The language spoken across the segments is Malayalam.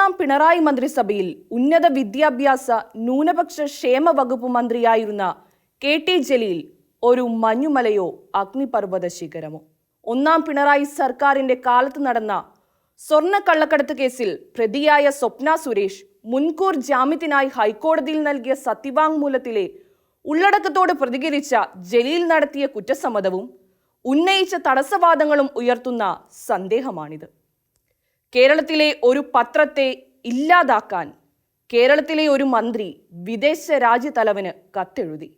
ഒന്നാം പിണറായി മന്ത്രിസഭയിൽ ഉന്നത വിദ്യാഭ്യാസ ന്യൂനപക്ഷ ക്ഷേമ വകുപ്പ് മന്ത്രിയായിരുന്ന കെ ടി ജലീൽ ഒരു മഞ്ഞുമലയോ അഗ്നിപർവത ശിഖരമോ? ഒന്നാം പിണറായി സർക്കാരിന്റെ കാലത്ത് നടന്ന സ്വർണ കള്ളക്കടത്ത് കേസിൽ പ്രതിയായ സ്വപ്ന സുരേഷ് മുൻകൂർ ജാമ്യത്തിനായി ഹൈക്കോടതിയിൽ നൽകിയ സത്യവാങ്മൂലത്തിലെ ഉള്ളടക്കത്തോട് പ്രതികരിച്ച ജലീൽ നടത്തിയ കുറ്റസമ്മതവും ഉന്നയിച്ച തടസ്സവാദങ്ങളും ഉയർത്തുന്ന സന്ദേഹമാണിത്. കേരളത്തിലെ ഒരു പത്രത്തെ ഇല്ലാതാക്കാൻ കേരളത്തിലെ ഒരു മന്ത്രി വിദേശ രാജ്യതലവന് കത്തെഴുതി.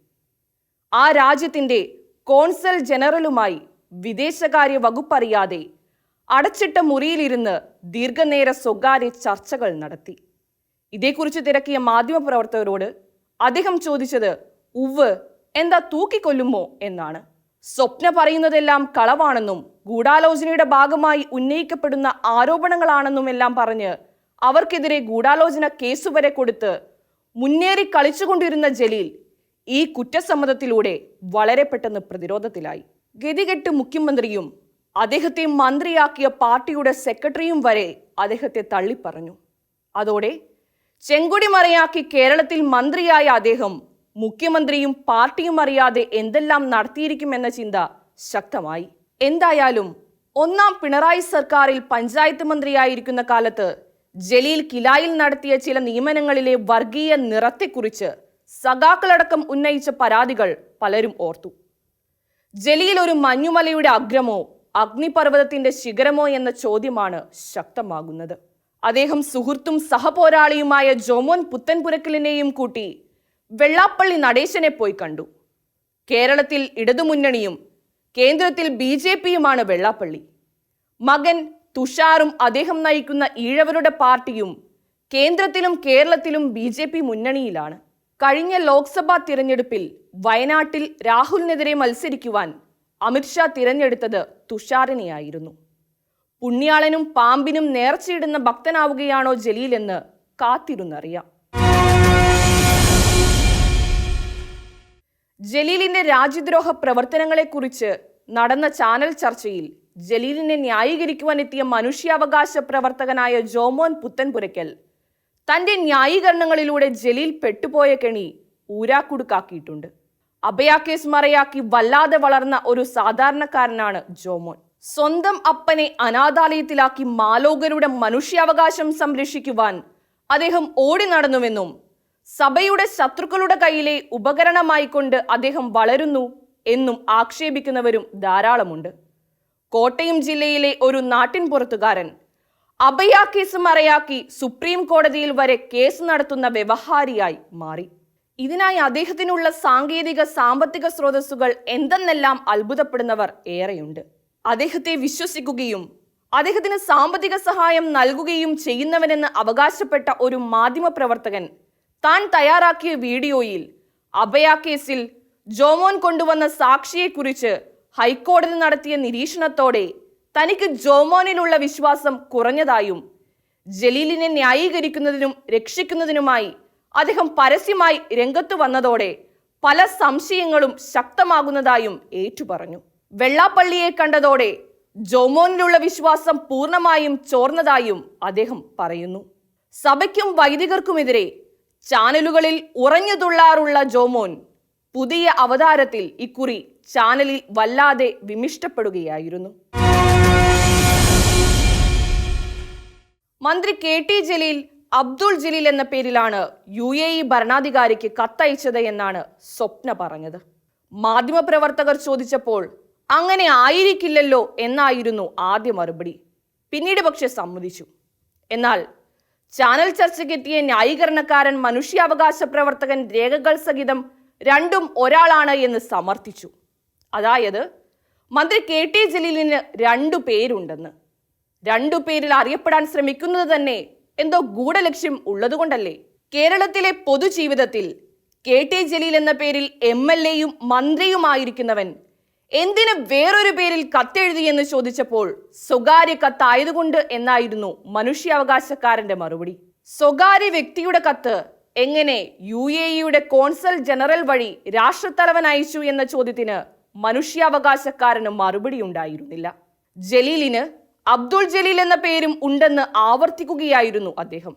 ആ രാജ്യത്തിന്റെ കോൺസൽ ജനറലുമായി വിദേശകാര്യ വകുപ്പറിയാതെ അടച്ചിട്ട മുറിയിലിരുന്ന് ദീർഘനേര സ്വകാര്യ ചർച്ചകൾ നടത്തി. ഇതേക്കുറിച്ച് തിരക്കിയ മാധ്യമപ്രവർത്തകരോട് അദ്ദേഹം ചോദിച്ചത് ഉവ് എന്താ തൂക്കിക്കൊല്ലുമോ? എന്നാണ്. സ്വപ്ന പറയുന്നതെല്ലാം കളവാണെന്നും ഗൂഢാലോചനയുടെ ഭാഗമായി ഉന്നയിക്കപ്പെടുന്ന ആരോപണങ്ങളാണെന്നും എല്ലാം പറഞ്ഞ് അവർക്കെതിരെ ഗൂഢാലോചന കേസ് വരെ കൊടുത്ത് മുന്നേറി കളിച്ചുകൊണ്ടിരുന്ന ജലീൽ ഈ കുറ്റസമ്മതത്തിലൂടെ വളരെ പെട്ടെന്ന് പ്രതിരോധത്തിലായി. ഗതികെട്ട് മുഖ്യമന്ത്രിയും അദ്ദേഹത്തെ മന്ത്രിയാക്കിയ പാർട്ടിയുടെ സെക്രട്ടറിയും വരെ അദ്ദേഹത്തെ തള്ളിപ്പറഞ്ഞു. അതോടെ ചെങ്കുടി മറയാക്കി കേരളത്തിൽ മന്ത്രിയായ അദ്ദേഹം മുഖ്യമന്ത്രിയും പാർട്ടിയും അറിയാതെ എന്തെല്ലാം നടത്തിയിരിക്കുമെന്ന ചിന്ത ശക്തമായി. എന്തായാലും ഒന്നാം പിണറായി സർക്കാരിൽ പഞ്ചായത്ത് മന്ത്രിയായിരിക്കുന്ന കാലത്ത് ജലീൽ കിലായിൽ നടത്തിയ ചില നിയമനങ്ങളിലെ വർഗീയ നിറത്തെക്കുറിച്ച് സഖാക്കളടക്കം ഉന്നയിച്ച പരാതികൾ പലരും ഓർത്തു. ജലീൽ ഒരു മഞ്ഞുമലയുടെ അഗ്രമോ അഗ്നിപർവതത്തിന്റെ ശിഖരമോ എന്ന ചോദ്യമാണ് ശക്തമാകുന്നത്. അദ്ദേഹം സുഹൃത്തും സഹപോരാളിയുമായ ജോമോൻ പുത്തൻപുരക്കലിനെയും കൂട്ടി വെള്ളാപ്പള്ളി നടേശനെ പോയി കണ്ടു. കേരളത്തിൽ ഇടതുമുന്നണിയും കേന്ദ്രത്തിൽ ബി ജെ പിയുമാണ് വെള്ളാപ്പള്ളി. മകൻ തുഷാറും അദ്ദേഹം നയിക്കുന്ന ഈഴവരുടെ പാർട്ടിയും കേന്ദ്രത്തിലും കേരളത്തിലും ബി ജെ പി മുന്നണിയിലാണ്. കഴിഞ്ഞ ലോക്സഭാ തിരഞ്ഞെടുപ്പിൽ വയനാട്ടിൽ രാഹുലിനെതിരെ മത്സരിക്കുവാൻ അമിത്ഷാ തിരഞ്ഞെടുത്തത് തുഷാറിനെയായിരുന്നു. പുണ്യാളനും പാമ്പിനും നേർച്ചയിടുന്ന ഭക്തനാവുകയാണോ ജലീലെന്ന് കാത്തിരുന്നറിയാം. ജലീലിന്റെ രാജ്യദ്രോഹ പ്രവർത്തനങ്ങളെക്കുറിച്ച് നടന്ന ചാനൽ ചർച്ചയിൽ ജലീലിനെ ന്യായീകരിക്കുവാൻ എത്തിയ മനുഷ്യാവകാശ പ്രവർത്തകനായ ജോമോൻ പുത്തൻപുരയ്ക്കൽ തന്റെ ന്യായീകരണങ്ങളിലൂടെ ജലീൽ പെട്ടുപോയ കെണി ഊരാക്കുടുക്കാക്കിയിട്ടുണ്ട്. അഭയാക്കേസ് മറയാക്കി വല്ലാതെ വളർന്ന ഒരു സാധാരണക്കാരനാണ് ജോമോൻ. സ്വന്തം അപ്പനെ അനാഥാലയത്തിലാക്കി മാലോകരുടെ മനുഷ്യാവകാശം സംരക്ഷിക്കുവാൻ അദ്ദേഹം ഓടി നടന്നുവെന്നും സഭയുടെ ശത്രുക്കളുടെ കയ്യിലെ ഉപകരണമായിക്കൊണ്ട് അദ്ദേഹം വളരുന്നു എന്നും ആക്ഷേപിക്കുന്നവരും ധാരാളമുണ്ട്. കോട്ടയം ജില്ലയിലെ ഒരു നാട്ടിൻ പുറത്തുകാരൻ അഭയ കേസ് മറയാക്കി സുപ്രീം കോടതിയിൽ വരെ കേസ് നടത്തുന്ന വ്യവഹാരിയായി മാറി. ഇതിനായി അദ്ദേഹത്തിനുള്ള സാങ്കേതിക സാമ്പത്തിക സ്രോതസ്സുകൾ എന്തെന്നെല്ലാം അത്ഭുതപ്പെടുന്നവർ ഏറെയുണ്ട്. അദ്ദേഹത്തെ വിശ്വസിക്കുകയും അദ്ദേഹത്തിന് സാമ്പത്തിക സഹായം നൽകുകയും ചെയ്യുന്നവനെന്ന് അവകാശപ്പെട്ട ഒരു മാധ്യമപ്രവർത്തകൻ താൻ തയ്യാറാക്കിയ വീഡിയോയിൽ അഭയ കേസിൽ ജോമോൻ കൊണ്ടുവന്ന സാക്ഷിയെക്കുറിച്ച് ഹൈക്കോടതി നടത്തിയ നിരീക്ഷണത്തോടെ തനിക്ക് ജോമോനിലുള്ള വിശ്വാസം കുറഞ്ഞതായും ജലീലിനെ ന്യായീകരിക്കുന്നതിനും രക്ഷിക്കുന്നതിനുമായി അദ്ദേഹം പരസ്യമായി രംഗത്തു വന്നതോടെ പല സംശയങ്ങളും ശക്തമാകുന്നതായും ഏറ്റുപറഞ്ഞു. വെള്ളാപ്പള്ളിയെ കണ്ടതോടെ ജോമോനിലുള്ള വിശ്വാസം പൂർണമായും ചോർന്നതായും അദ്ദേഹം പറയുന്നു. സഭയ്ക്കും വൈദികർക്കുമെതിരെ ചാനലുകളിൽ ഉറഞ്ഞു തുള്ളാറുള്ള ജോമോൻ പുതിയ അവതാരത്തിൽ ഇക്കുറി ചാനലിൽ വല്ലാതെ വിമിഷ്ടപ്പെടുകയായിരുന്നു. മന്ത്രി കെ ടി ജലീൽ അബ്ദുൾ ജലീൽ എന്ന പേരിലാണ് യു എ ഇ ഭരണാധികാരിക്ക് കത്തയച്ചത് എന്നാണ് സ്വപ്ന പറഞ്ഞത്. മാധ്യമപ്രവർത്തകർ ചോദിച്ചപ്പോൾ അങ്ങനെ ആയിരിക്കില്ലല്ലോ എന്നായിരുന്നു ആദ്യ മറുപടി. പിന്നീട് പക്ഷെ സമ്മതിച്ചു. എന്നാൽ ചാനൽ ചർച്ചയ്ക്കെത്തിയ ന്യായീകരണക്കാരൻ മനുഷ്യാവകാശ പ്രവർത്തകൻ രേഖകൾ സഹിതം രണ്ടും ഒരാളാണ് എന്ന് സമർത്ഥിച്ചു. അതായത് മന്ത്രി കെ ടി ജലീലിന് രണ്ടു പേരുണ്ടെന്ന്. രണ്ടു പേരിൽ അറിയപ്പെടാൻ ശ്രമിക്കുന്നത് തന്നെ എന്തോ ഗൂഢലക്ഷ്യം ഉള്ളതുകൊണ്ടല്ലേ? കേരളത്തിലെ പൊതുജീവിതത്തിൽ കെ ടി ജലീൽ എന്ന പേരിൽ എം എൽ എയും മന്ത്രിയുമായിരിക്കുന്നവൻ എന്തിന് വേറൊരു പേരിൽ കത്തെഴുതി എന്ന് ചോദിച്ചപ്പോൾ സ്വകാര്യ കത്തായതുകൊണ്ട് എന്നായിരുന്നു മനുഷ്യാവകാശക്കാരന്റെ മറുപടി. സ്വകാര്യ വ്യക്തിയുടെ കത്ത് എങ്ങനെ യു എ ഇയുടെ കോൺസൽ ജനറൽ വഴി രാഷ്ട്രത്തലവൻ അയച്ചു എന്ന ചോദ്യത്തിന് മനുഷ്യാവകാശക്കാരന് മറുപടി ഉണ്ടായിരുന്നില്ല. ജലീലിന് അബ്ദുൾ ജലീൽ എന്ന പേരും ഉണ്ടെന്ന് ആവർത്തിക്കുകയായിരുന്നു അദ്ദേഹം.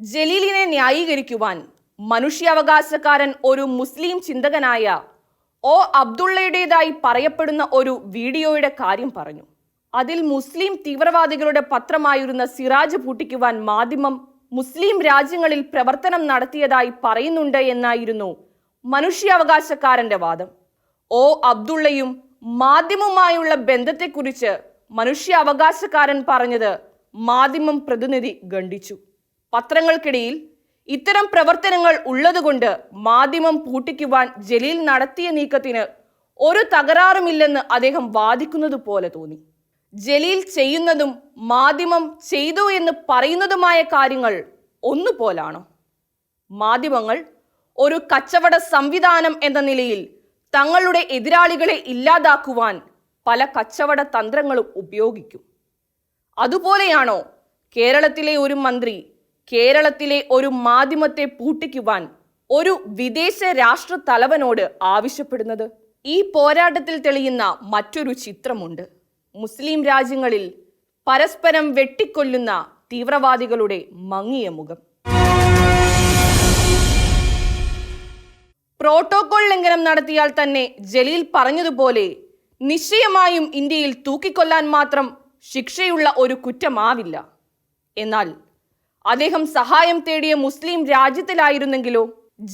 ജലീലിനെ ന്യായീകരിക്കുവാൻ മനുഷ്യാവകാശക്കാരൻ ഒരു മുസ്ലിം ചിന്തകനായ ഒ അബ്ദുള്ളയുടേതായി പറയപ്പെടുന്ന ഒരു വീഡിയോയുടെ കാര്യം പറഞ്ഞു. അതിൽ മുസ്ലിം തീവ്രവാദികളുടെ പത്രമായിരുന്ന സിറാജ് പൂട്ടിക്കുവാൻ മാധ്യമം മുസ്ലിം രാജ്യങ്ങളിൽ പ്രവർത്തനം നടത്തിയതായി പറയുന്നുണ്ട് എന്നായിരുന്നു മനുഷ്യാവകാശക്കാരന്റെ വാദം. ഒ അബ്ദുള്ളയും മാധ്യമവുമായുള്ള ബന്ധത്തെക്കുറിച്ച് മനുഷ്യാവകാശക്കാരൻ പറഞ്ഞത് മാധ്യമം പ്രതിനിധി ഖണ്ഡിച്ചു. പത്രങ്ങൾക്കിടയിൽ ഇത്തരം പ്രവർത്തനങ്ങൾ ഉള്ളതുകൊണ്ട് മാധ്യമം പൂട്ടിക്കുവാൻ ജലീൽ നടത്തിയ നീക്കത്തിന് ഒരു തകരാറുമില്ലെന്ന് അദ്ദേഹം വാദിക്കുന്നത് പോലെ തോന്നി. ജലീൽ ചെയ്യുന്നതും മാധ്യമം ചെയ്തു എന്ന് പറയുന്നതുമായ കാര്യങ്ങൾ ഒന്നുപോലാണോ? മാധ്യമങ്ങൾ ഒരു കച്ചവട സംവിധാനം എന്ന നിലയിൽ തങ്ങളുടെ എതിരാളികളെ ഇല്ലാതാക്കുവാൻ പല കച്ചവട തന്ത്രങ്ങളും ഉപയോഗിക്കും. അതുപോലെയാണോ കേരളത്തിലെ ഒരു മന്ത്രി കേരളത്തിലെ ഒരു മാധ്യമത്തെ പൂട്ടിക്കുവാൻ ഒരു വിദേശ രാഷ്ട്ര തലവനോട് ആവശ്യപ്പെടുന്നത്? ഈ പോരാട്ടത്തിൽ തെളിയുന്ന മറ്റൊരു ചിത്രമുണ്ട്. മുസ്ലിം രാജ്യങ്ങളിൽ പരസ്പരം വെട്ടിക്കൊല്ലുന്ന തീവ്രവാദികളുടെ മങ്ങിയ മുഖം. പ്രോട്ടോകോൾ ലംഘനം നടത്തിയാൽ തന്നെ ജലീൽ പറഞ്ഞതുപോലെ നിശ്ചയമായും ഇന്ത്യയിൽ തൂക്കിക്കൊല്ലാൻ മാത്രം ശിക്ഷയുള്ള ഒരു കുറ്റമാവില്ല. എന്നാൽ അദ്ദേഹം സഹായം തേടിയ മുസ്ലിം രാജ്യത്തിലായിരുന്നെങ്കിലോ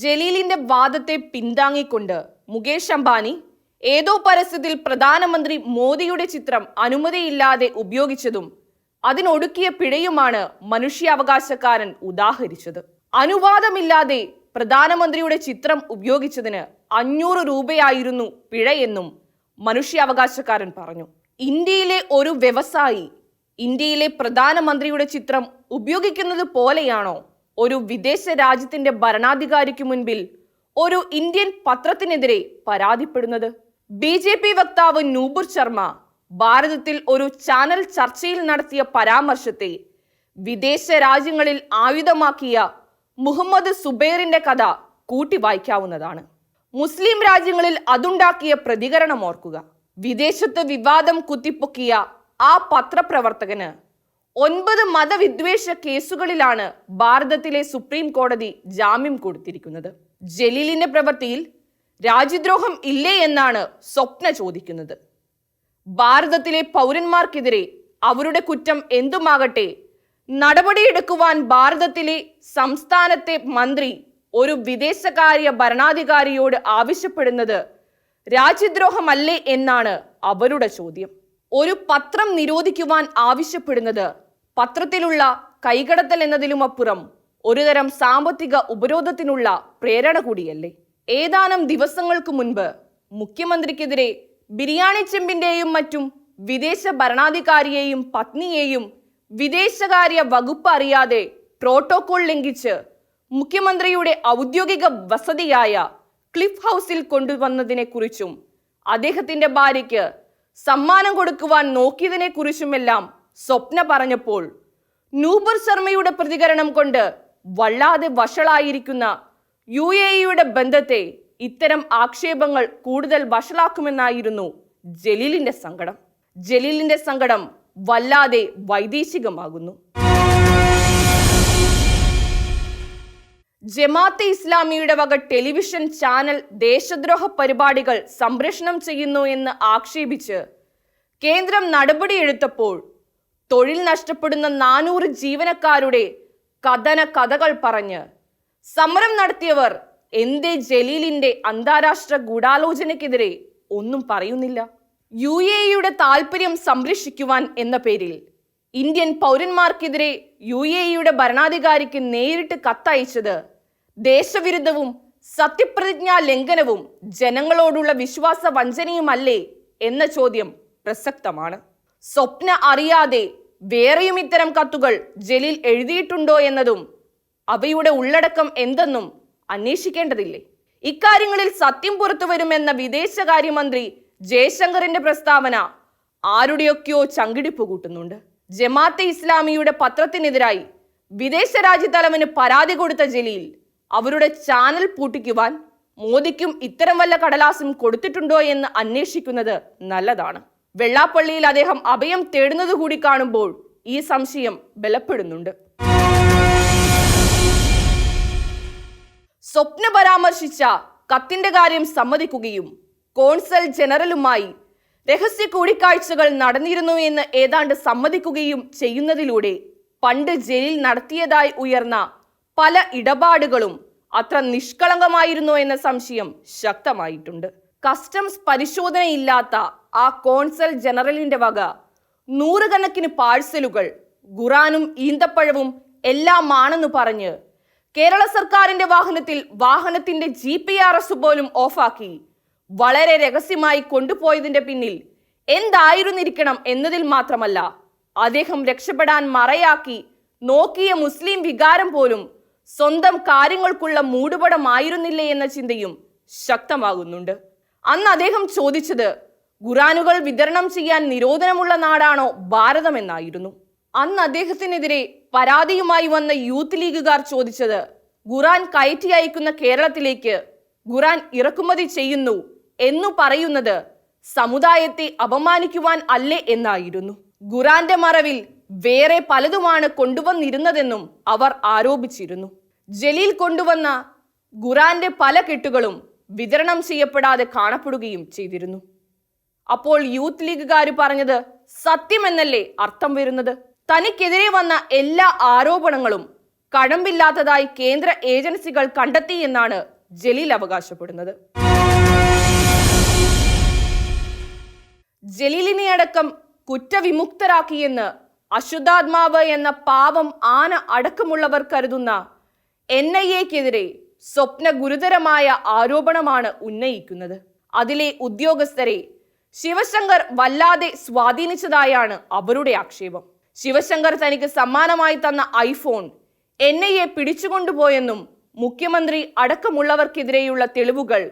ജലീലിന്റെ വാദത്തെ പിന്താങ്ങിക്കൊണ്ട് മുകേഷ് അംബാനി ഏതോ പരസ്യത്തിൽ പ്രധാനമന്ത്രി മോദിയുടെ ചിത്രം അനുമതിയില്ലാതെ ഉപയോഗിച്ചതും അതിനൊടുക്കിയ പിഴയുമാണ് മനുഷ്യാവകാശക്കാരൻ ഉദാഹരിച്ചത്. അനുവാദമില്ലാതെ പ്രധാനമന്ത്രിയുടെ ചിത്രം ഉപയോഗിച്ചതിന് അഞ്ഞൂറ് രൂപയായിരുന്നു പിഴയെന്നും മനുഷ്യാവകാശക്കാരൻ പറഞ്ഞു. ഇന്ത്യയിലെ ഒരു വ്യവസായി ഇന്ത്യയിലെ പ്രധാനമന്ത്രിയുടെ ചിത്രം ഉപയോഗിക്കുന്നത് പോലെയാണോ ഒരു വിദേശ രാജ്യത്തിന്റെ ഭരണാധികാരിക്ക് മുൻപിൽ ഒരു ഇന്ത്യൻ പത്രത്തിനെതിരെ പരാതിപ്പെടുന്നത്? ബി ജെ പി വക്താവ് നൂപുർ ശർമ്മ ഭാരതത്തിൽ ഒരു ചാനൽ ചർച്ചയിൽ നടത്തിയ പരാമർശത്തെ വിദേശ രാജ്യങ്ങളിൽ ആയുധമാക്കിയ മുഹമ്മദ് സുബൈറിന്റെ കഥ കൂട്ടി വായിക്കാവുന്നതാണ് മുസ്ലിം രാജ്യങ്ങളിൽ അതുണ്ടാക്കിയ പ്രതികരണം ഓർക്കുക. വിദേശത്ത് വിവാദം കുത്തിപ്പൊക്കിയ ആ പത്രപ്രവർത്തകന് ഒൻപത് മതവിദ്വേഷ കേസുകളിലാണ് ഭാരതത്തിലെ സുപ്രീം കോടതി ജാമ്യം കൊടുത്തിരിക്കുന്നത്. ജലീലിന്റെ പ്രവൃത്തിയിൽ രാജ്യദ്രോഹം ഇല്ലേ എന്നാണ് സ്വപ്ന ചോദിക്കുന്നത്. ഭാരതത്തിലെ പൗരന്മാർക്കെതിരെ അവരുടെ കുറ്റം എന്തുമാകട്ടെ നടപടിയെടുക്കുവാൻ ഭാരതത്തിലെ സംസ്ഥാനത്തെ മന്ത്രി ഒരു വിദേശകാര്യ ഭരണാധികാരിയോട് ആവശ്യപ്പെടുന്നത് രാജ്യദ്രോഹമല്ലേ എന്നാണ് അവരുടെ ചോദ്യം. ഒരു പത്രം നിരോധിക്കുവാൻ ആവശ്യപ്പെടുന്നത് പത്രത്തിലുള്ള കൈകടത്തൽ എന്നതിലുമപ്പുറം ഒരുതരം സാമ്പത്തിക ഉപരോധത്തിനുള്ള പ്രേരണ കൂടിയല്ലേ? ഏതാനും ദിവസങ്ങൾക്ക് മുൻപ് മുഖ്യമന്ത്രിക്കെതിരെ ബിരിയാണി ചെമ്പിന്റെയും മറ്റും വിദേശ ഭരണാധികാരിയെയും പത്നിയെയും വിദേശകാര്യ വകുപ്പ് അറിയാതെ പ്രോട്ടോകോൾ ലംഘിച്ച് മുഖ്യമന്ത്രിയുടെ ഔദ്യോഗിക വസതിയായ ക്ലിഫ് ഹൗസിൽ കൊണ്ടുവന്നതിനെക്കുറിച്ചും അദ്ദേഹത്തിന്റെ ഭാര്യയ്ക്ക് സമ്മാനം കൊടുക്കുവാൻ നോക്കിയതിനെ കുറിച്ചുമെല്ലാം സ്വപ്ന പറഞ്ഞപ്പോൾ നൂപർ ശർമ്മയുടെ പ്രതികരണം കൊണ്ട് വല്ലാതെ വഷളായിരിക്കുന്ന യു എ ഇയുടെ ബന്ധത്തെ ഇത്തരം ആക്ഷേപങ്ങൾ കൂടുതൽ വഷളാക്കുമെന്നായിരുന്നു ജലീലിന്റെ സങ്കടം. ജലീലിന്റെ സങ്കടം വല്ലാതെ വൈദേശികമാകുന്നു. ജമാഅത്തെ ഇസ്ലാമിയുടെ വക ടെലിവിഷൻ ചാനൽ ദേശദ്രോഹ പരിപാടികൾ സംപ്രേഷണം ചെയ്യുന്നു എന്ന് ആക്ഷേപിച്ച് കേന്ദ്രം നടപടിയെടുത്തപ്പോൾ തൊഴിൽ നഷ്ടപ്പെടുന്ന നാനൂറ് ജീവനക്കാരുടെ കഥന കഥകൾ പറഞ്ഞ് സമരം നടത്തിയവർ എന്തേ ജലീലിന്റെ അന്താരാഷ്ട്ര ഗൂഢാലോചനയ്ക്കെതിരെ ഒന്നും പറയുന്നില്ല. യു എ ഇയുടെ താല്പര്യം സംരക്ഷിക്കുവാൻ എന്ന പേരിൽ ഇന്ത്യൻ പൗരന്മാർക്കെതിരെ യു എ ഇയുടെ ഭരണാധികാരിക്ക് നേരിട്ട് കത്തയച്ചത് ദേശവിരുദ്ധവും സത്യപ്രതിജ്ഞാ ലംഘനവും ജനങ്ങളോടുള്ള വിശ്വാസ വഞ്ചനയുമല്ലേ എന്ന ചോദ്യം പ്രസക്തമാണ്. സ്വപ്ന അറിയാതെ വേറെയും ഇത്തരം കത്തുകൾ ജലീൽ എഴുതിയിട്ടുണ്ടോ എന്നതും അവയുടെ ഉള്ളടക്കം എന്തെന്നും അന്വേഷിക്കേണ്ടതില്ലേ? ഇക്കാര്യങ്ങളിൽ സത്യം പുറത്തു വരുമെന്ന വിദേശകാര്യമന്ത്രി ജയശങ്കറിന്റെ പ്രസ്താവന ആരുടെയൊക്കെയോ ചങ്കിടിപ്പ് കൂട്ടുന്നുണ്ട്. ജമാഅത്തെ ഇസ്ലാമിയുടെ പത്രത്തിനെതിരായി വിദേശ രാജ്യത്തലവന് പരാതി കൊടുത്ത ജലീൽ അവരുടെ ചാനൽ പൂട്ടിക്കുവാൻ മോദിക്കും ഇത്തരം വല്ല കടലാസും കൊടുത്തിട്ടുണ്ടോ എന്ന് അന്വേഷിക്കുന്നത് നല്ലതാണ്. വെള്ളാപ്പള്ളിയിൽ അദ്ദേഹം അഭയം തേടുന്നത് കൂടി കാണുമ്പോൾ ഈ സംശയം ബലപ്പെടുന്നുണ്ട്. സ്വപ്ന പരാമർശിച്ച കത്തിന്റെ കാര്യം സമ്മതിക്കുകയും കോൺസൽ ജനറലുമായി രഹസ്യ കൂടിക്കാഴ്ചകൾ നടന്നിരുന്നു എന്ന് ഏതാണ്ട് സമ്മതിക്കുകയും ചെയ്യുന്നതിലൂടെ പണ്ട് ജയിലിൽ നടത്തിയതായി ഉയർന്ന പല ഇടപാടുകളും അത്ര നിഷ്കളങ്കമായിരുന്നോ എന്ന സംശയം ശക്തമായിട്ടുണ്ട്. കസ്റ്റംസ് പരിശോധനയില്ലാത്ത ആ കോൺസൽ ജനറലിന്റെ വക നൂറുകണക്കിന് പാഴ്സലുകൾ ഖുറാനും ഈന്തപ്പഴവും എല്ലാം ആണെന്ന് പറഞ്ഞ് കേരള സർക്കാരിന്റെ വാഹനത്തിൽ വാഹനത്തിന്റെ ജി പി ആർ എസ് പോലും ഓഫാക്കി വളരെ രഹസ്യമായി കൊണ്ടുപോയതിന്റെ പിന്നിൽ എന്തായിരുന്നിരിക്കണം എന്നതിൽ മാത്രമല്ല അദ്ദേഹം രക്ഷപ്പെടാൻ മറയാക്കി നോക്കിയ മുസ്ലിം വികാരം പോലും സ്വന്തം കാര്യങ്ങൾക്കുള്ള മൂടുപടമായിരുന്നില്ലേ എന്ന ചിന്തയും ശക്തമാകുന്നുണ്ട്. അന്ന് അദ്ദേഹം ചോദിച്ചത് ഖുറാനുകൾ വിതരണം ചെയ്യാൻ നിരോധനമുള്ള നാടാണോ ഭാരതമെന്നായിരുന്നു. അന്ന് അദ്ദേഹത്തിനെതിരെ പരാതിയുമായി വന്ന യൂത്ത് ലീഗുകാർ ചോദിച്ചത് ഖുറാൻ കയറ്റി അയക്കുന്ന കേരളത്തിലേക്ക് ഖുറാൻ ഇറക്കുമതി ചെയ്യുന്നു എന്നു പറയുന്നത് സമുദായത്തെ അപമാനിക്കുവാൻ അല്ലേ എന്നായിരുന്നു. ഖുറാന്റെ മറവിൽ വേറെ പലതുമാണ് കൊണ്ടുവന്നിരുന്നതെന്നും അവർ ആരോപിച്ചിരുന്നു. ജലീൽ കൊണ്ടുവന്ന ഖുറാന്റെ പല കെട്ടുകളും വിതരണം ചെയ്യപ്പെടാതെ കാണപ്പെടുകയും ചെയ്തിരുന്നു. അപ്പോൾ യൂത്ത് ലീഗുകാർ പറഞ്ഞത് സത്യമെന്നല്ലേ അർത്ഥം വരുന്നത്? തനിക്കെതിരെ വന്ന എല്ലാ ആരോപണങ്ങളും കഴമ്പില്ലാത്തതായി കേന്ദ്ര ഏജൻസികൾ കണ്ടെത്തി എന്നാണ് ജലീൽ അവകാശപ്പെടുന്നത്. ജലീലിനെ അടക്കം കുറ്റവിമുക്തരാക്കിയെന്ന് അശുദ്ധാത്മാവ് എന്ന പാവം ആന അടക്കമുള്ളവർ കരുതുന്ന എൻ ഐ എക്കെതിരെ സ്വപ്ന ഗുരുതരമായ ആരോപണമാണ് ഉന്നയിക്കുന്നത്. അതിലെ ഉദ്യോഗസ്ഥരെ ശിവശങ്കർ വല്ലാതെ സ്വാധീനിച്ചതായാണ് അവരുടെ ആക്ഷേപം. ശിവശങ്കർ തനിക്ക് സമ്മാനമായി തന്ന ഐഫോൺ എൻ ഐ എ പിടിച്ചുകൊണ്ടുപോയെന്നും മുഖ്യമന്ത്രി അടക്കമുള്ളവർക്കെതിരെയുള്ള തെളിവുകൾ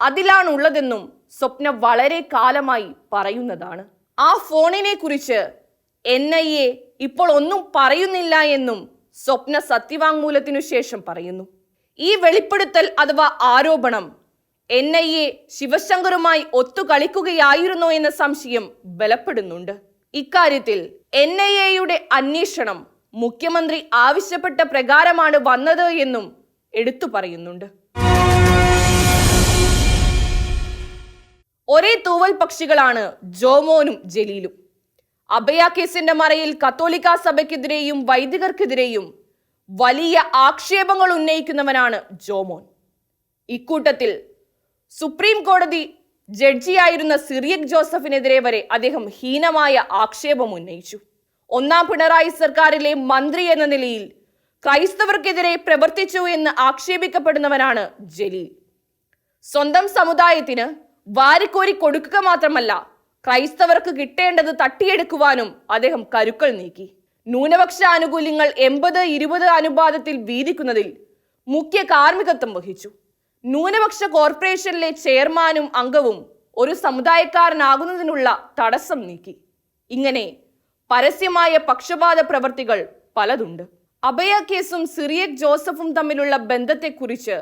അതിലാണുള്ളതെന്നും സ്വപ്ന വളരെ കാലമായി പറയുന്നതാണ്. ആ ഫോണിനെ കുറിച്ച് എൻ ഐ എ ഇപ്പോൾ ഒന്നും പറയുന്നില്ല എന്നും സ്വപ്ന സത്യവാങ്മൂലത്തിനു ശേഷം പറയുന്നു. ഈ വെളിപ്പെടുത്തൽ അഥവാ ആരോപണം എൻ ഐ എ ശിവശങ്കറുമായി ഒത്തുകളിക്കുകയായിരുന്നോ എന്ന സംശയം ബലപ്പെടുന്നുണ്ട്. ഇക്കാര്യത്തിൽ എൻ ഐ എയുടെ അന്വേഷണം മുഖ്യമന്ത്രി ആവശ്യപ്പെട്ട പ്രകാരമാണ് വന്നത് എന്നും എടുത്തു പറയുന്നുണ്ട്. ഒരേ തൂവൽ പക്ഷികളാണ് ജോമോനും ജലീലും. അഭയ കേസിന്റെ മറയിൽ കത്തോലിക്ക സഭയ്ക്കെതിരെയും വൈദികർക്കെതിരെയും വലിയ ആക്ഷേപങ്ങൾ ഉന്നയിക്കുന്നവനാണ് ജോമോൻ. ഇക്കൂട്ടത്തിൽ സുപ്രീം കോടതി ജഡ്ജിയായിരുന്ന സിറിയക് ജോസഫിനെതിരെ വരെ അദ്ദേഹം ഹീനമായ ആക്ഷേപം ഉന്നയിച്ചു. ഒന്നാം പിണറായി സർക്കാരിലെ മന്ത്രി എന്ന നിലയിൽ ക്രൈസ്തവർക്കെതിരെ പ്രവർത്തിച്ചു എന്ന് ആക്ഷേപിക്കപ്പെടുന്നവനാണ് ജലീൽ. സ്വന്തം സമുദായത്തിന് വാരിക്കോരി കൊടുക്കുക മാത്രമല്ല ക്രൈസ്തവർക്ക് കിട്ടേണ്ടത് തട്ടിയെടുക്കുവാനും അദ്ദേഹം കരുക്കൾ നീക്കി. ന്യൂനപക്ഷ ആനുകൂല്യങ്ങൾ എൺപത് ഇരുപത് അനുപാതത്തിൽ വീതിക്കുന്നതിൽ മുഖ്യ കാർമ്മികത്വം വഹിച്ചു. ന്യൂനപക്ഷ കോർപ്പറേഷനിലെ ചെയർമാനും അംഗവും ഒരു സമുദായക്കാരനാകുന്നതിനുള്ള തടസ്സം നീക്കി. ഇങ്ങനെ പരസ്യമായ പക്ഷപാത പ്രവർത്തികൾ പലതുണ്ട്. അഭയ കേസും സിറിയക് ജോസഫും തമ്മിലുള്ള ബന്ധത്തെക്കുറിച്ച്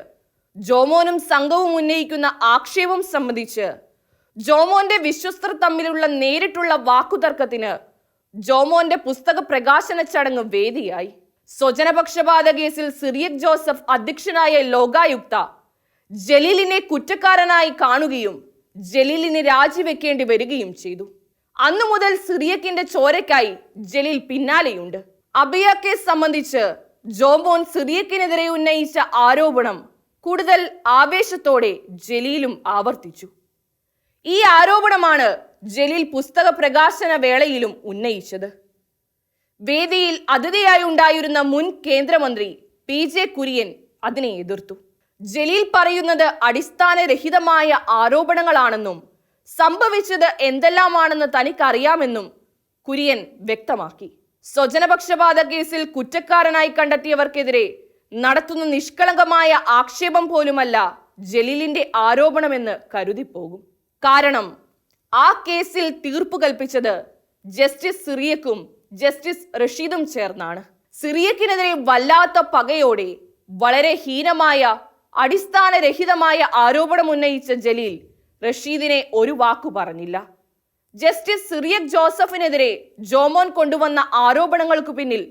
ജോമോനും സംഘവും ഉന്നയിക്കുന്ന ആക്ഷേപം സംബന്ധിച്ച് ജോമോന്റെ വിശ്വസ്തർ തമ്മിലുള്ള നേരിട്ടുള്ള വാക്കുതർക്കത്തിന് ജോമോന്റെ പുസ്തക പ്രകാശന ചടങ്ങ് വേദിയായി. സ്വജനപക്ഷപാത കേസിൽ സിറിയക് ജോസഫ് അധ്യക്ഷനായ ലോകായുക്ത ജലീലിനെ കുറ്റക്കാരനായി കാണുകയും ജലീലിനെ രാജിവെക്കേണ്ടി വരികയും ചെയ്തു. അന്നു മുതൽ സിറിയക്കിന്റെ ചോരയ്ക്കായി ജലീൽ പിന്നാലെയുണ്ട്. അബിയ കേസ് സംബന്ധിച്ച് ജോമോൻ സിറിയക്കിനെതിരെ ഉന്നയിച്ച ആരോപണം കൂടുതൽ ആവേശത്തോടെ ജലീലും ആവർത്തിച്ചു. ഈ ആരോപണമാണ് ജലീൽ പുസ്തക പ്രകാശന വേളയിലും ഉന്നയിച്ചത്. വേദിയിൽ അതിഥിയായി ഉണ്ടായിരുന്ന മുൻ കേന്ദ്രമന്ത്രി പി ജെ കുര്യൻ അതിനെ എതിർത്തു. ജലീൽ പറയുന്നത് അടിസ്ഥാനരഹിതമായ ആരോപണങ്ങളാണെന്നും സംഭവിച്ചത് എന്തെല്ലാമാണെന്ന് തനിക്കറിയാമെന്നും കുര്യൻ വ്യക്തമാക്കി. സ്വജനപക്ഷപാത കേസിൽ കുറ്റക്കാരനായി കണ്ടെത്തിയവർക്കെതിരെ നടത്തുന്ന നിഷ്കളങ്കമായ ആക്ഷേപം പോലുമല്ല ജലീലിന്റെ ആരോപണമെന്ന് കരുതിപ്പോകും. കാരണം ആ കേസിൽ തീർപ്പ് കൽപ്പിച്ചത് ജസ്റ്റിസ് സിറിയക്കും ജസ്റ്റിസ് റഷീദും ചേർന്നാണ്. സിറിയക്കിനെതിരെ വല്ലാത്ത പകയോടെ വളരെ ഹീനമായ അടിസ്ഥാനരഹിതമായ ആരോപണം ഉന്നയിച്ച ജലീൽ റഷീദിനെ ഒരു വാക്കു പറഞ്ഞില്ല. ജസ്റ്റിസ് സിറിയക് ജോസഫിനെതിരെ ജോമോൻ കൊണ്ടുവന്ന ആരോപണങ്ങൾക്കു പിന്നിൽ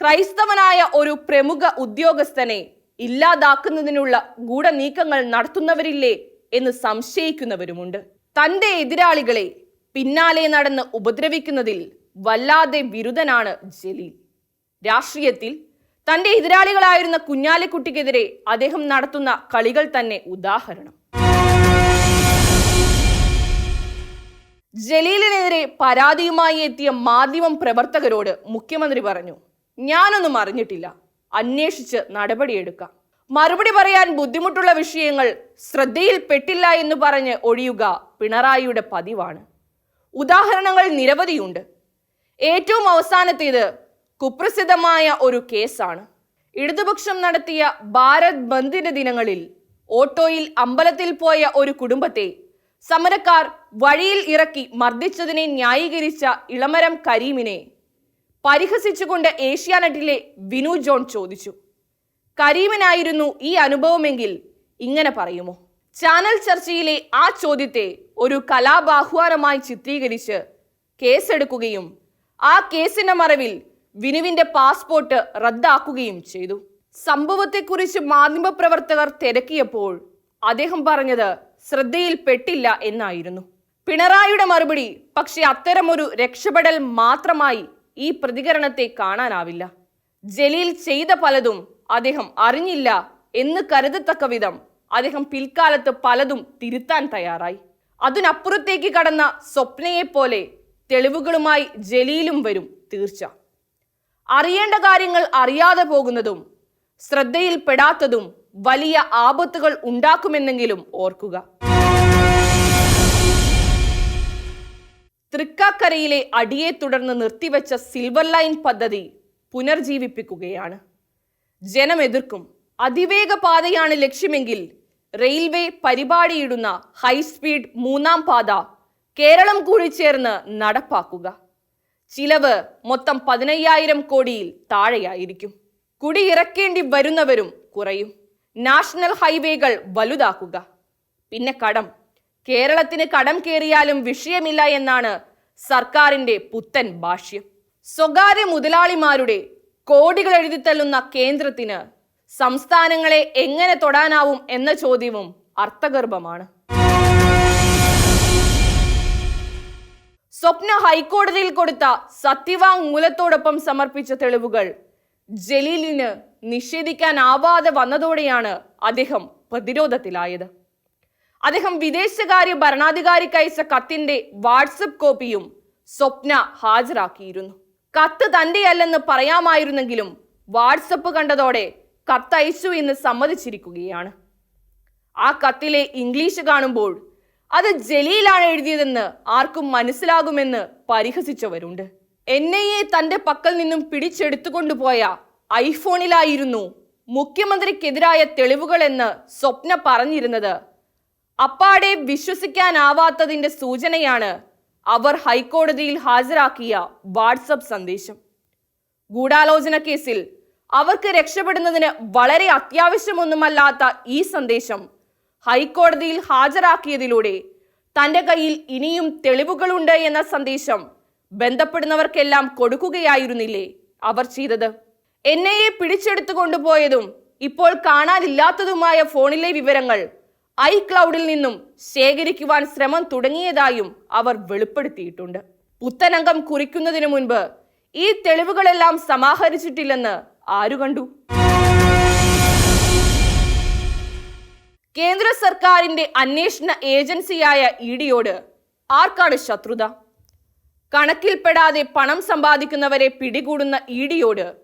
ക്രൈസ്തവനായ ഒരു പ്രമുഖ ഉദ്യോഗസ്ഥനെ ഇല്ലാതാക്കുന്നതിനുള്ള ഗൂഢനീക്കങ്ങൾ നടത്തുന്നവരില്ലേ എന്ന് സംശയിക്കുന്നവരുമുണ്ട്. തന്റെ എതിരാളികളെ പിന്നാലെ നടന്ന് ഉപദ്രവിക്കുന്നതിൽ വല്ലാതെ വിരുദ്ധനാണ് ജലീൽ. രാഷ്ട്രീയത്തിൽ തന്റെ എതിരാളികളായിരുന്ന കുഞ്ഞാലിക്കുട്ടിക്കെതിരെ അദ്ദേഹം നടത്തുന്ന കളികൾ തന്നെ ഉദാഹരണം. ജലീലിനെതിരെ പരാതിയുമായി എത്തിയ മാധ്യമം പ്രവർത്തകരോട് മുഖ്യമന്ത്രി പറഞ്ഞു ഞാനൊന്നും അറിഞ്ഞിട്ടില്ല. അന്വേഷിച്ച് നടപടിയെടുക്കാം. മറുപടി പറയാൻ ബുദ്ധിമുട്ടുള്ള വിഷയങ്ങൾ ശ്രദ്ധയിൽപ്പെട്ടില്ല എന്ന് പറഞ്ഞ് ഒഴിയുക പിണറായിയുടെ പതിവാണ്. ഉദാഹരണങ്ങൾ നിരവധിയുണ്ട്. ഏറ്റവും അവസാനത്തേത് കുപ്രസിദ്ധമായ ഒരു കേസാണ്. ഇടതുപക്ഷം നടത്തിയ ഭാരത് ബന്ദിന്റെ ദിനങ്ങളിൽ ഓട്ടോയിൽ അമ്പലത്തിൽ പോയ ഒരു കുടുംബത്തെ സമരക്കാർ വഴിയിൽ ഇറക്കി മർദ്ദിച്ചതിനെ ന്യായീകരിച്ച ഇളമരം കരീമിനെ പരിഹസിച്ചുകൊണ്ട് ഏഷ്യാനെറ്റിലെ വിനു ജോൺ ചോദിച്ചു. കരീമിനായിരുന്നു ഈ അനുഭവമെങ്കിൽ ഇങ്ങനെ പറയുമോ? ചാനൽ ചർച്ചയിലെ ആ ചോദ്യത്തെ ഒരു കലാബാഹ്വാനമായി ചിത്രീകരിച്ച് കേസെടുക്കുകയും ആ കേസിന്റെ മറവിൽ വിനുവിന്റെ പാസ്പോർട്ട് റദ്ദാക്കുകയും ചെയ്തു. സംഭവത്തെക്കുറിച്ച് മാധ്യമപ്രവർത്തകർ തിരക്കിയപ്പോൾ അദ്ദേഹം പറഞ്ഞത് ശ്രദ്ധയിൽപ്പെട്ടില്ല എന്നായിരുന്നു. പിണറായിയുടെ മറുപടി പക്ഷെ അത്തരമൊരു രക്ഷപ്പെടൽ മാത്രമായി ഈ പ്രതികരണത്തെ കാണാനാവില്ല. ജലീൽ ചെയ്ത പലതും അദ്ദേഹം അറിഞ്ഞില്ല എന്ന് കരുതത്തക്ക വിധം അദ്ദേഹം പിൽക്കാലത്ത് പലതും തിരുത്താൻ തയ്യാറായി. അതിനപ്പുറത്തേക്ക് കടന്ന സ്വപ്നയെപ്പോലെ തെളിവുകളുമായി ജലീലും വരും തീർച്ച. അറിയേണ്ട കാര്യങ്ങൾ അറിയാതെ പോകുന്നതും ശ്രദ്ധയിൽപ്പെടാത്തതും വലിയ ആപത്തുകൾ ഉണ്ടാക്കുമെന്നെങ്കിലും ഓർക്കുക. തൃക്കാക്കരയിലെ അടിയെ തുടർന്ന് നിർത്തിവെച്ച സിൽവർ ലൈൻ പദ്ധതി പുനർജീവിപ്പിക്കുകയാണ്. ജനം എതിർക്കും അതിവേഗ പാതയാണ് ലക്ഷ്യമെങ്കിൽ റെയിൽവേ പരിപാടിയിടുന്ന ഹൈസ്പീഡ് മൂന്നാം പാത കേരളം കൂടി ചേർന്ന് നടപ്പാക്കുക. ചിലവ് മൊത്തം പതിനയ്യായിരം കോടിയിൽ താഴെയായിരിക്കും. കുടിയിറക്കേണ്ടി വരുന്നവരും കുറയും. നാഷണൽ ഹൈവേകൾ വലുതാക്കുക. പിന്നെ കടം. കേരളത്തിന് കടം കയറിയാലും വിഷയമില്ല എന്നാണ് സർക്കാരിന്റെ പുത്തൻ ഭാഷ്യം. സ്വകാര്യ മുതലാളിമാരുടെ കോടികൾ എഴുതിത്തള്ളുന്ന കേന്ദ്രത്തിന് സംസ്ഥാനങ്ങളെ എങ്ങനെ തൊടാനാവും എന്ന ചോദ്യവും അർത്ഥഗർഭമാണ്. സ്വപ്ന ഹൈക്കോടതിയിൽ കൊടുത്ത സത്യവാങ്മൂലത്തോടൊപ്പം സമർപ്പിച്ച തെളിവുകൾ ജലീലിന് നിഷേധിക്കാനാവാതെ വന്നതോടെയാണ് അദ്ദേഹം പ്രതിരോധത്തിലായത്. അദ്ദേഹം വിദേശകാര്യ ഭരണാധികാരിക്ക് അയച്ച കത്തിന്റെ വാട്സപ്പ് കോപ്പിയും സ്വപ്ന ഹാജരാക്കിയിരുന്നു. കത്ത് തന്റെയല്ലെന്ന് പറയാമായിരുന്നെങ്കിലും വാട്സപ്പ് കണ്ടതോടെ കത്തയച്ചു എന്ന് സമ്മതിച്ചിരിക്കുകയാണ്. ആ കത്തിലെ ഇംഗ്ലീഷ് കാണുമ്പോൾ അത് ജലീലാണ് എഴുതിയതെന്ന് ആർക്കും മനസ്സിലാകുമെന്ന് പരിഹസിച്ചവരുണ്ട്. എൻ ഐ എ തന്റെ പക്കൽ നിന്നും പിടിച്ചെടുത്തുകൊണ്ടുപോയ ഐഫോണിലായിരുന്നു മുഖ്യമന്ത്രിക്കെതിരായ തെളിവുകളെന്ന് സ്വപ്ന പറഞ്ഞിരുന്നത്. അപ്പാടെ വിശ്വസിക്കാനാവാത്തതിന്റെ സൂചനയാണ് അവർ ഹൈക്കോടതിയിൽ ഹാജരാക്കിയ വാട്സപ്പ് സന്ദേശം. ഗൂഢാലോചന കേസിൽ അവർക്ക് രക്ഷപ്പെടുന്നതിന് വളരെ അത്യാവശ്യമൊന്നുമല്ലാത്ത ഈ സന്ദേശം ഹൈക്കോടതിയിൽ ഹാജരാക്കിയതിലൂടെ തന്റെ കയ്യിൽ ഇനിയും തെളിവുകളുണ്ട് എന്ന സന്ദേശം ബന്ധപ്പെടുന്നവർക്കെല്ലാം കൊടുക്കുകയായിരുന്നില്ലേ അവർ ചെയ്തത്? എൻ ഐ എ പിടിച്ചെടുത്തു കൊണ്ടുപോയതും ഇപ്പോൾ കാണാനില്ലാത്തതുമായ ഫോണിലെ വിവരങ്ങൾ ഐ ക്ലൗഡിൽ നിന്നും ശേഖരിക്കുവാൻ ശ്രമം തുടങ്ങിയതായും അവർ വെളിപ്പെടുത്തിയിട്ടുണ്ട്. പുത്തനംഗം കുറിക്കുന്നതിനു മുൻപ് ഈ തെളിവുകളെല്ലാം സമാഹരിച്ചിട്ടില്ലെന്ന് ആരു കണ്ടു? കേന്ദ്ര സർക്കാരിന്റെ അന്വേഷണ ഏജൻസിയായ ഇ ഡിയോട് ആർക്കാണ് ശത്രുത? കണക്കിൽപ്പെടാതെ പണം സമ്പാദിക്കുന്നവരെ പിടികൂടുന്ന ഇ ഡിയോട്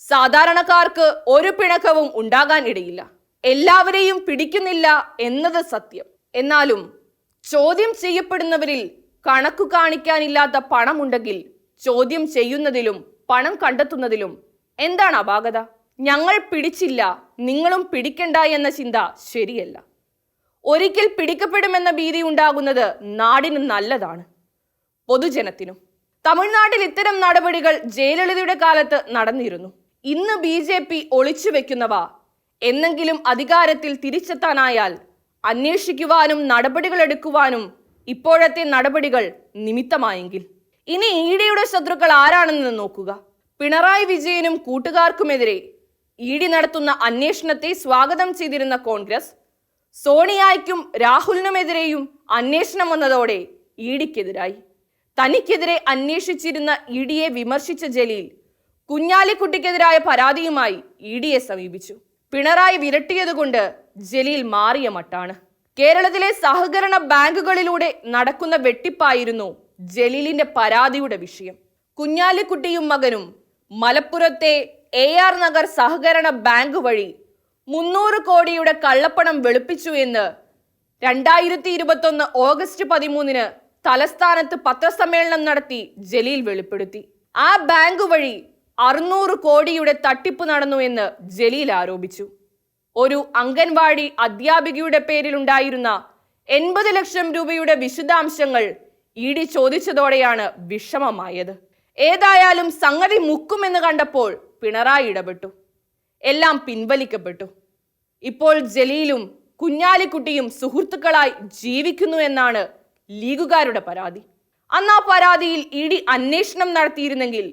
സാധാരണക്കാർക്ക് ഒരു പിണക്കവും ഉണ്ടാകാൻ ഇടയില്ല. എല്ലാവരെയും പിടിക്കുന്നില്ല എന്നത് സത്യം. എന്നാലും ചോദ്യം ചെയ്യപ്പെടുന്നവരിൽ കണക്കു കാണിക്കാനില്ലാത്ത പണമുണ്ടെങ്കിൽ ചോദ്യം ചെയ്യുന്നതിലും പണം കണ്ടെത്തുന്നതിലും എന്താണ് അപാകത? ഞങ്ങൾ പിടിച്ചില്ല നിങ്ങളും പിടിക്കണ്ട എന്ന ചിന്ത ശരിയല്ല. ഒരിക്കൽ പിടിക്കപ്പെടുമെന്ന ഭീതി ഉണ്ടാകുന്നത് നാടിന് നല്ലതാണ് പൊതുജനത്തിനും. തമിഴ്നാട്ടിൽ ഇത്തരം നടപടികൾ ജയലളിതയുടെ കാലത്ത് നടന്നിരുന്നു. ഇന്ന് ബി ജെ പി ഒളിച്ചു വെക്കുന്നവ എന്നെങ്കിലും അധികാരത്തിൽ തിരിച്ചെത്താനായാൽ അന്വേഷിക്കുവാനും നടപടികൾ എടുക്കുവാനും ഇപ്പോഴത്തെ നടപടികൾ നിമിത്തമായെങ്കിൽ. ഇനി ഇഡിയുടെ ശത്രുക്കൾ ആരാണെന്ന് നോക്കുക. പിണറായി വിജയനും കൂട്ടുകാർക്കുമെതിരെ ഇ ഡി നടത്തുന്ന അന്വേഷണത്തെ സ്വാഗതം ചെയ്തിരുന്ന കോൺഗ്രസ് സോണിയായ്ക്കും രാഹുലിനുമെതിരെയും അന്വേഷണം വന്നതോടെ ഇ ഡിക്കെതിരായി. തനിക്കെതിരെ അന്വേഷിച്ചിരുന്ന ഇ ഡിയെ വിമർശിച്ച ജലീൽ കുഞ്ഞാലിക്കുട്ടിക്കെതിരായ പരാതിയുമായി ഇ ഡിയെ സമീപിച്ചു. പിണറായി വിരട്ടിയതുകൊണ്ട് ജലീൽ മാറിയ മട്ടാണ്. കേരളത്തിലെ സഹകരണ ബാങ്കുകളിലൂടെ നടക്കുന്ന വെട്ടിപ്പായിരുന്നു ജലീലിന്റെ പരാതിയുടെ വിഷയം. കുഞ്ഞാലിക്കുട്ടിയും മകനും മലപ്പുറത്തെ എ ആർ നഗർ സഹകരണ ബാങ്ക് വഴി മുന്നൂറ് കോടിയുടെ കള്ളപ്പണം വെളുപ്പിച്ചു എന്ന് രണ്ടായിരത്തി ഇരുപത്തൊന്ന് ഓഗസ്റ്റ് പതിമൂന്നിന് തലസ്ഥാനത്ത് പത്രസമ്മേളനം നടത്തി ജലീൽ വെളിപ്പെടുത്തി. ആ ബാങ്ക് വഴി അറുന്നൂറ് കോടിയുടെ തട്ടിപ്പ് നടന്നു എന്ന് ജലീൽ ആരോപിച്ചു. ഒരു അംഗൻവാടി അധ്യാപികയുടെ പേരിലുണ്ടായിരുന്ന എൺപത് ലക്ഷം രൂപയുടെ വിശദാംശങ്ങൾ ഇ ഡി ചോദിച്ചതോടെയാണ് വിഷമമായത്. ഏതായാലും സംഗതി മുക്കുമെന്ന് കണ്ടപ്പോൾ പിണറായി ഇടപെട്ടു. എല്ലാം പിൻവലിക്കപ്പെട്ടു. ഇപ്പോൾ ജലീലും കുഞ്ഞാലിക്കുട്ടിയും സുഹൃത്തുക്കളായി ജീവിക്കുന്നു എന്നാണ് ലീഗുകാരുടെ പരാതി. അന്ന് ആ പരാതിയിൽ ഇ ഡി അന്വേഷണം നടത്തിയിരുന്നെങ്കിൽ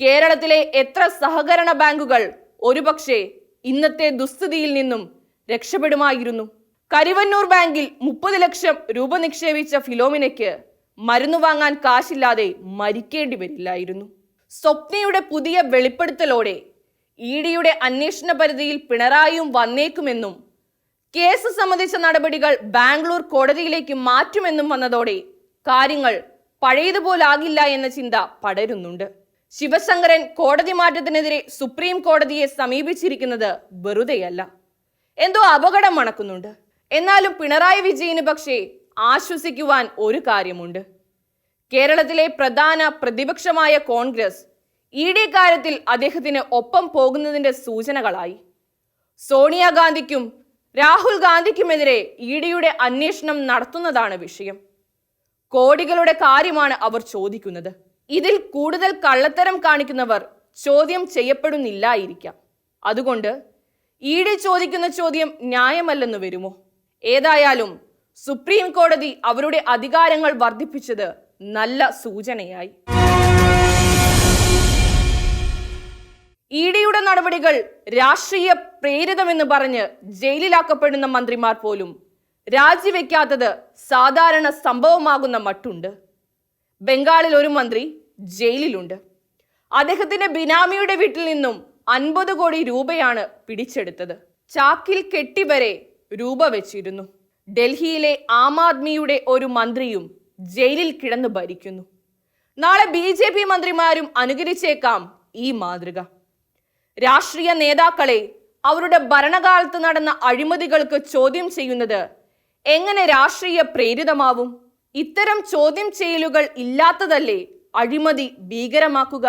കേരളത്തിലെ എത്ര സഹകരണ ബാങ്കുകൾ ഒരുപക്ഷെ ഇന്നത്തെ ദുസ്ഥിതിയിൽ നിന്നും രക്ഷപ്പെടുമായിരുന്നു. കരിവന്നൂർ ബാങ്കിൽ മുപ്പത് ലക്ഷം രൂപ നിക്ഷേപിച്ച ഫിലോമിനയ്ക്ക് മരുന്ന് വാങ്ങാൻ കാശില്ലാതെ മരിക്കേണ്ടി വരില്ലായിരുന്നു. സ്വപ്നയുടെ പുതിയ വെളിപ്പെടുത്തലോടെ ഇ ഡിയുടെ അന്വേഷണ പരിധിയിൽ പിണറായിയും വന്നേക്കുമെന്നും കേസ് സംബന്ധിച്ച നടപടികൾ ബാംഗ്ലൂർ കോടതിയിലേക്ക് മാറ്റുമെന്നും വന്നതോടെ കാര്യങ്ങൾ പഴയതുപോലാകില്ല എന്ന ചിന്ത പടരുന്നുണ്ട്. ശിവശങ്കരൻ കോടതി മാറ്റത്തിനെതിരെ സുപ്രീം കോടതിയെ സമീപിച്ചിരിക്കുന്നത് വെറുതെയല്ല. എന്തോ അപകടം മണക്കുന്നുണ്ട്. എന്നാലും പിണറായി വിജയന് പക്ഷേ ആശ്വസിക്കുവാൻ ഒരു കാര്യമുണ്ട്. കേരളത്തിലെ പ്രധാന പ്രതിപക്ഷമായ കോൺഗ്രസ് ഇ ഡി കാര്യത്തിൽ അദ്ദേഹത്തിന് ഒപ്പം പോകുന്നതിന്റെ സൂചനകളായി. സോണിയാഗാന്ധിക്കും രാഹുൽ ഗാന്ധിക്കുമെതിരെ ഇ ഡിയുടെ അന്വേഷണം നടത്തുന്നതാണ് വിഷയം. കോടികളുടെ കാര്യമാണ് അവർ ചോദിക്കുന്നത്. ഇതിൽ കൂടുതൽ കള്ളത്തരം കാണിക്കുന്നവർ ചോദ്യം ചെയ്യപ്പെടുന്നില്ലായിരിക്കാം. അതുകൊണ്ട് ഇ ഡി ചോദിക്കുന്ന ചോദ്യം ന്യായമല്ലെന്ന് വരുമോ? ഏതായാലും സുപ്രീം കോടതി അവരുടെ അധികാരങ്ങൾ വർദ്ധിപ്പിച്ചത് നല്ല സൂചനയായി. ഇഡിയുടെ ഡിയുടെ നടപടികൾ രാഷ്ട്രീയ പ്രേരിതമെന്ന് പറഞ്ഞ് ജയിലിലാക്കപ്പെടുന്ന മന്ത്രിമാർ പോലും രാജിവെക്കാത്തത് സാധാരണ സംഭവമാകുന്ന മട്ടുണ്ട്. ബംഗാളിൽ ഒരു മന്ത്രി ജയിലിലുണ്ട്. അദ്ദേഹത്തിന്റെ ബിനാമിയുടെ വീട്ടിൽ നിന്നും അൻപത് കോടി രൂപയാണ് പിടിച്ചെടുത്തത്. ചാക്കിൽ കെട്ടി വരെ രൂപ വെച്ചിരുന്നു. ഡൽഹിയിലെ ആം ആദ്മിയുടെ ഒരു മന്ത്രിയും ജയിലിൽ കിടന്ന് ഭരിക്കുന്നു. നാളെ ബി ജെ പി മന്ത്രിമാരും അനുകരിച്ചേക്കാം ഈ മാതൃക. രാഷ്ട്രീയ നേതാക്കളെ അവരുടെ ഭരണകാലത്ത് നടന്ന അഴിമതികൾക്ക് ചോദ്യം ചെയ്യുന്നത് എങ്ങനെ രാഷ്ട്രീയ പ്രേരിതമാവും? ഇത്തരം ചോദ്യം ചെയ്യലുകൾ ഇല്ലാത്തതല്ലേ അഴിമതി ഭീകരമാക്കുക?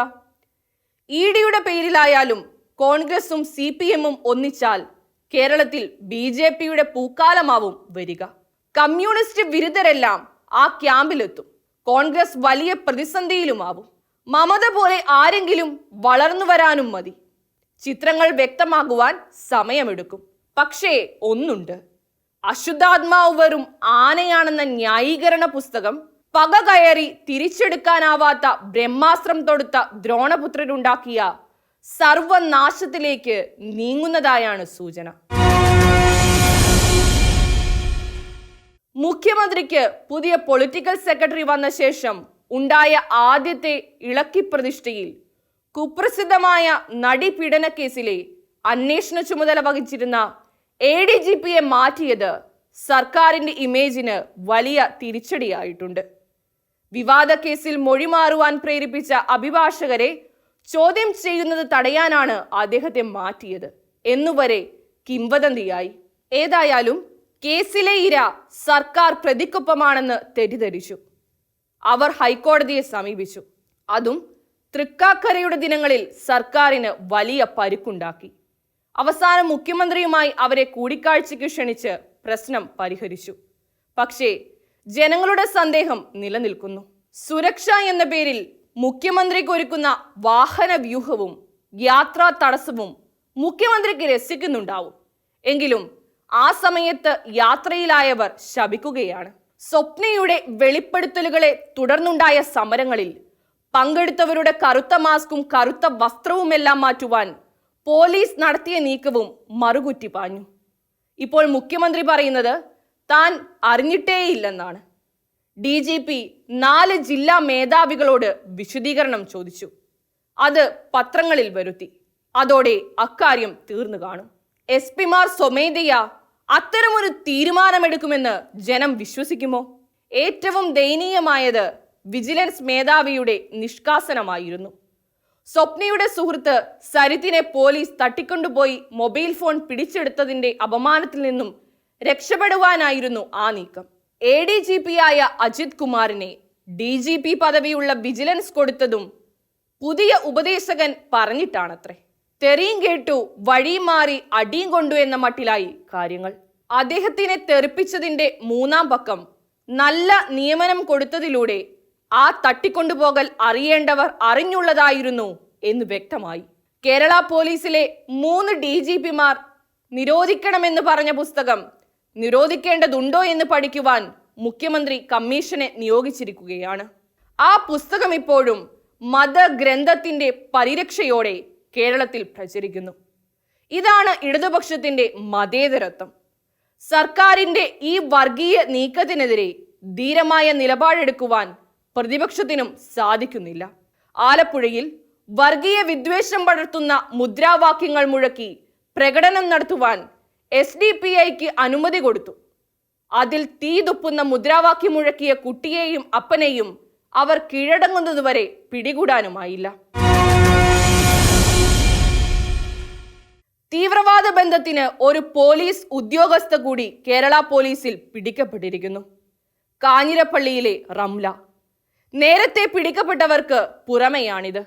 ഇ ഡിയുടെ പേരിലായാലും കോൺഗ്രസും സി പി എമ്മും ഒന്നിച്ചാൽ കേരളത്തിൽ ബി ജെ പിയുടെ പൂക്കാലമാവും വരിക. കമ്മ്യൂണിസ്റ്റ് വിരുദ്ധരെല്ലാം ആ ക്യാമ്പിലെത്തും. കോൺഗ്രസ് വലിയ പ്രതിസന്ധിയിലുമാവും. മമത പോലെ ആരെങ്കിലും വളർന്നു വരാനും മതി. ചിത്രങ്ങൾ വ്യക്തമാകുവാൻ സമയമെടുക്കും. പക്ഷേ ഒന്നുണ്ട്. അശുദ്ധാത്മാവ് വെറും ആനയാണെന്ന ന്യായീകരണ പുസ്തകം പക കയറി തിരിച്ചെടുക്കാനാവാത്ത ബ്രഹ്മാസ്ത്രം തൊടുത്ത ദ്രോണപുത്രരുണ്ടാക്കിയ സർവനാശത്തിലേക്ക് നീങ്ങുന്നതായാണ് സൂചന. മുഖ്യമന്ത്രിക്ക് പുതിയ പൊളിറ്റിക്കൽ സെക്രട്ടറി വന്ന ശേഷം ഉണ്ടായ ആദ്യത്തെ ഇളക്കി പ്രതിഷ്ഠയിൽ കുപ്രസിദ്ധമായ നടി പീഡന കേസിലെ അന്വേഷണ ചുമതല വഹിച്ചിരുന്ന എ ഡി ജി പിയെ മാറ്റിയത് സർക്കാരിന്റെ ഇമേജിന് വലിയ തിരിച്ചടിയായിട്ടുണ്ട്. വിവാദ കേസിൽ മൊഴിമാറുവാൻ പ്രേരിപ്പിച്ച അഭിഭാഷകരെ ചോദ്യം ചെയ്യുന്നത് തടയാനാണ് അദ്ദേഹത്തെ മാറ്റിയത്. എന്നുവരെ കിംവദന്തിയായി. ഏതായാലും കേസിലെ ഇര സർക്കാർ പ്രതിക്കൊപ്പമാണെന്ന് തെറ്റിദ്ധരിച്ചു. അവർ ഹൈക്കോടതിയെ സമീപിച്ചു. അതും തൃക്കാക്കരയുടെ ദിനങ്ങളിൽ സർക്കാരിന് വലിയ പരുക്കുണ്ടാക്കി. അവസാനം മുഖ്യമന്ത്രിയുമായി അവരെ കൂടിക്കാഴ്ചയ്ക്ക് ക്ഷണിച്ച് പ്രശ്നം പരിഹരിച്ചു. പക്ഷേ ജനങ്ങളുടെ സന്ദേഹം നിലനിൽക്കുന്നു. സുരക്ഷ എന്ന പേരിൽ മുഖ്യമന്ത്രിക്ക് ഒരുക്കുന്ന വാഹന വ്യൂഹവും യാത്രാ തടസ്സവും മുഖ്യമന്ത്രിക്ക് രസിക്കുന്നുണ്ടാവും. എങ്കിലും ആ സമയത്ത് യാത്രയിലായവർ ശപിക്കുകയാണ്. സ്വപ്നയുടെ വെളിപ്പെടുത്തലുകളെ തുടർന്നുണ്ടായ സമരങ്ങളിൽ പങ്കെടുത്തവരുടെ കറുത്ത മാസ്കും കറുത്ത വസ്ത്രവുമെല്ലാം മാറ്റുവാൻ പോലീസ് നടത്തിയ നീക്കവും മറുകുറ്റി പാഞ്ഞു. ഇപ്പോൾ മുഖ്യമന്ത്രി പറയുന്നത് താൻ അറിഞ്ഞിട്ടേയില്ലെന്നാണ്. ഡി ജി പി നാല് ജില്ലാ മേധാവികളോട് വിശദീകരണം ചോദിച്ചു. അത് പത്രങ്ങളിൽ വരുത്തി. അതോടെ അക്കാര്യം തീർന്നു കാണും. എസ് പിമാർ സ്വമേധയ അത്തരമൊരു തീരുമാനമെടുക്കുമെന്ന് ജനം വിശ്വസിക്കുമോ? ഏറ്റവും ദയനീയമായത് വിജിലൻസ് മേധാവിയുടെ നിഷ്കാസനമായിരുന്നു. സ്വപ്നയുടെ സുഹൃത്ത് സരിത്തിനെ പോലീസ് തട്ടിക്കൊണ്ടുപോയി മൊബൈൽ ഫോൺ പിടിച്ചെടുത്തതിന്റെ അപമാനത്തിൽ നിന്നും രക്ഷപ്പെടുവാനായിരുന്നു ആ നീക്കം. എ ഡി ജി പി ആയ അജിത് കുമാറിനെ ഡി ജി പി പദവിയുള്ള വിജിലൻസ് കൊടുത്തതും പുതിയ ഉപദേശകൻ പറഞ്ഞിട്ടാണത്രേ. തെറിയും കേട്ടു വഴിയും മാറി അടിയും കൊണ്ടു എന്ന മട്ടിലായി കാര്യങ്ങൾ. അദ്ദേഹത്തിനെ തെറിപ്പിച്ചതിന്റെ മൂന്നാം പക്കം നല്ല നിയമനം കൊടുത്തതിലൂടെ ആ തട്ടിക്കൊണ്ടുപോകൽ അറിയേണ്ടവർ അറിഞ്ഞുള്ളതായിരുന്നു എന്ന് വ്യക്തമായി. കേരള പോലീസിലെ മൂന്ന് ഡി ജി പിമാർ നിരോധിക്കണമെന്ന് പറഞ്ഞ പുസ്തകം നിരോധിക്കേണ്ടതുണ്ടോ എന്ന് പഠിക്കുവാൻ മുഖ്യമന്ത്രി കമ്മീഷനെ നിയോഗിച്ചിരിക്കുകയാണ്. ആ പുസ്തകം ഇപ്പോഴും മതഗ്രന്ഥത്തിന്റെ പരിരക്ഷയോടെ കേരളത്തിൽ പ്രചരിക്കുന്നു. ഇതാണ് ഇടതുപക്ഷത്തിന്റെ മതേതരത്വം. സർക്കാരിന്റെ ഈ വർഗീയ നീക്കത്തിനെതിരെ ധീരമായ നിലപാടെടുക്കുവാൻ പ്രതിപക്ഷത്തിനും സാധിക്കുന്നില്ല. ആലപ്പുഴയിൽ വർഗീയ വിദ്വേഷം പടർത്തുന്ന മുദ്രാവാക്യങ്ങൾ മുഴക്കി പ്രകടനം നടത്തുവാൻ എസ് ഡി പി ഐക്ക് അനുമതി കൊടുത്തു. അതിൽ തീ തുപ്പുന്ന മുദ്രാവാക്യം മുഴക്കിയ കുട്ടിയെയും അപ്പനെയും അവർ കീഴടങ്ങുന്നതുവരെ പിടികൂടാനുമായില്ല. തീവ്രവാദ ബന്ധത്തിന് ഒരു പോലീസ് ഉദ്യോഗസ്ഥ കൂടി കേരള പോലീസിൽ പിടിക്കപ്പെട്ടിരിക്കുന്നു. കാഞ്ഞിരപ്പള്ളിയിലെ റംല. നേരത്തെ പിടിക്കപ്പെട്ടവർക്ക് പുറമെയാണിത്.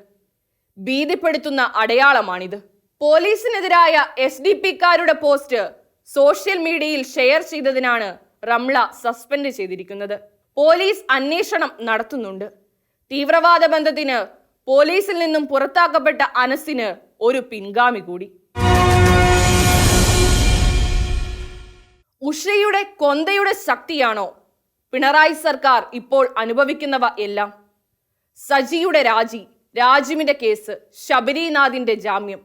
ഭീതിപ്പെടുത്തുന്ന അടയാളമാണിത്. പോലീസിനെതിരായ എസ് ഡി പിക്കാരുടെ പോസ്റ്റ് സോഷ്യൽ മീഡിയയിൽ ഷെയർ ചെയ്തതിനാണ് റംള സസ്പെൻഡ് ചെയ്തിരിക്കുന്നത്. പോലീസ് അന്വേഷണം നടത്തുന്നുണ്ട്. തീവ്രവാദ ബന്ധത്തിന് പോലീസിൽ നിന്നും പുറത്താക്കപ്പെട്ട അനസിന് ഒരു പിൻഗാമി കൂടി. ഉഷയുടെ കൊന്തയുടെ ശക്തിയാണോ? പിണറായി സർക്കാർ ഇപ്പോൾ അനുഭവിക്കുന്നവ എല്ലാം. സജിയുടെ രാജി രാജുവിന്റെ കേസ് ശബരിനാഥിന്റെ ജാമ്യം.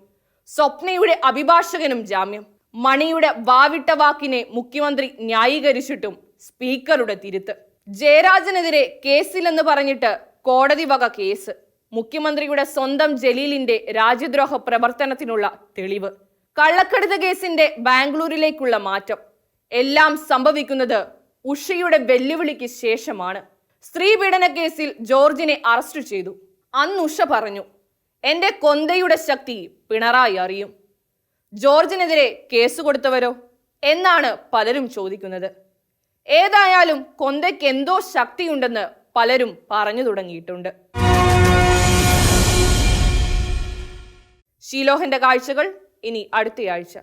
സ്വപ്നയുടെ അഭിഭാഷകനും ജാമ്യം. മണിയുടെ വാവിട്ട വാക്കിനെ മുഖ്യമന്ത്രി ന്യായീകരിച്ചിട്ടും സ്പീക്കറുടെ തിരുത്ത്. ജയരാജനെതിരെ കേസില്ലെന്ന് പറഞ്ഞിട്ട് കോടതി വക കേസ്. മുഖ്യമന്ത്രിയുടെ സ്വന്തം ജലീലിന്റെ രാജ്യദ്രോഹ പ്രവർത്തനത്തിനുള്ള തെളിവ്. കള്ളക്കടത്ത് കേസിന്റെ ബാംഗ്ലൂരിലേക്കുള്ള മാറ്റം. എല്ലാം സംഭവിക്കുന്നത് ഉഷയുടെ വെല്ലുവിളിക്ക് ശേഷമാണ്. സ്ത്രീപീഡന കേസിൽ ജോർജിനെ അറസ്റ്റ് ചെയ്തു. അന്ന് ഉഷ പറഞ്ഞു എന്റെ കൊന്തയുടെ ശക്തി പിണറായി അറിയും. ജോർജിനെതിരെ കേസ് കൊടുത്തവരോ? എന്നാണ് പലരും ചോദിക്കുന്നത്. ഏതായാലും കൊന്തയ്ക്ക് എന്തോ ശക്തിയുണ്ടെന്ന് പലരും പറഞ്ഞു തുടങ്ങിയിട്ടുണ്ട്. ഷീലോഹന്റെ കാഴ്ചകൾ ഇനി അടുത്തയാഴ്ച.